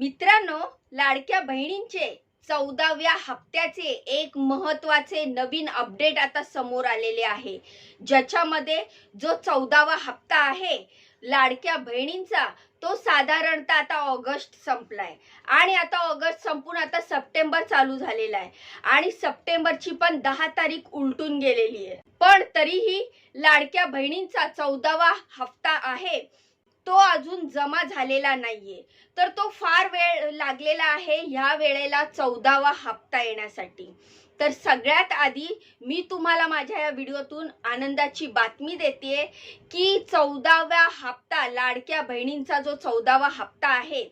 मित्रांनो लाडक्या बहिणींचे चौदाव्या हप्त्याचे एक महत्त्वाचे नवीन अपडेट आता समोर आलेले आहे. ज्याच्यामध्ये जो चौदावा हप्ता आहे लाडक्या बहिणींचा तो साधारणतः आता ऑगस्ट संपलाय. आणि आता ऑगस्ट संपून आता सप्टेंबर चालू झालेला आहे. आणि सप्टेंबरची पण दहा तारीख उलटून गेलेली आहे. पण तरीही लाडक्या बहिणींचा चौदावा हप्ता आहे. तो अजून जमा झालेला नाहीये. तर तो फार वेळ लागलेला आहे ह्या वेळेला चौदावा हप्ता येण्यासाठी. तर सगळ्यात आधी मी तुम्हाला माझ्या या व्हिडिओतून आनंदाची बातमी देते की चौदाव्या हप्ता लाडक्या बहिणींचा जो चौदावा हप्ता आहे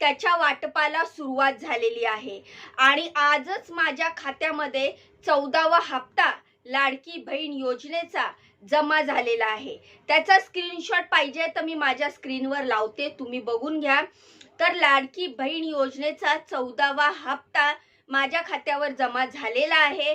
त्याच्या वाटपाला सुरुवात झालेली आहे. आणि आजच माझ्या खात्यामध्ये चौदावा हप्ता लाडकी बहीण योजनेचा जमा झालेला आहे. त्याचा स्क्रीनशॉट पाहिजे तर मी माझ्या स्क्रीनवर लावते. तुम्ही बघून घ्या. तर लाडकी बहीण योजनेचा चौदावा हप्ता माझ्या खात्यावर जमा झालेला आहे.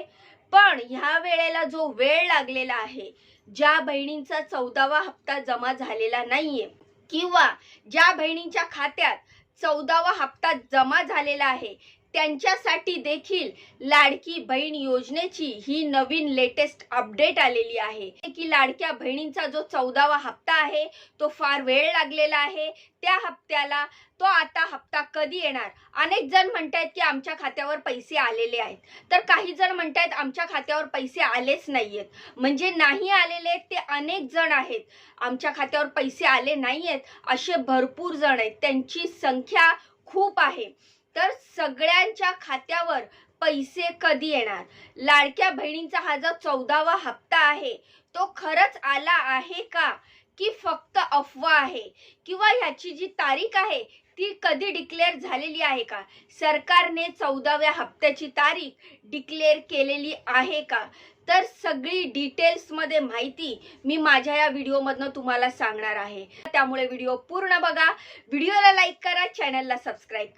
पण ह्या वेळेला जो वेळ लागलेला आहे ज्या बहिणींचा चौदावा हप्ता जमा झालेला नाहीये किंवा ज्या बहिणींच्या खात्यात चौदावा हप्ता जमा झालेला आहे त्यांच्यासाठी देखील लाडकी बहीण योजनेची ही नवीन लेटेस्ट अपडेट आलेली आहे. की लाडक्या बहिणींचा जो चौदावा हप्ता आहे तो फार वेळ लागलेला आहे. त्या हप्त्याला तो आता हप्ता कधी येणार? अनेक जण म्हणतायत की आमच्या खात्यावर पैसे आलेले आहेत. तर काही जण म्हणतायत आमच्या खात्यावर पैसे आलेच नाहीयेत. म्हणजे नाही आलेले ते अनेक जण आहेत. आमच्या खात्यावर पैसे आले नाहीयेत असे भरपूर जण आहेत. त्यांची संख्या खूप आहे. तर सगळ्यांच्या खात्यावर पैसे कधी येणार? लाडक्या बहिणींचा हा जो चौदावा हप्ता आहे तो खरंच आला आहे का? की फक्त अफवा आहे? किंवा ह्याची जी तारीख आहे ती कधी डिक्लेअर झालेली आहे का? सरकारने चौदाव्या हप्त्याची तारीख डिक्लेअर केलेली आहे का? तर सगळी डिटेल्समध्ये माहिती मी माझ्या या व्हिडिओमधनं तुम्हाला सांगणार आहे. त्यामुळे व्हिडिओ पूर्ण बघा. व्हिडिओला लाईक करा चॅनलला सबस्क्राईब करा.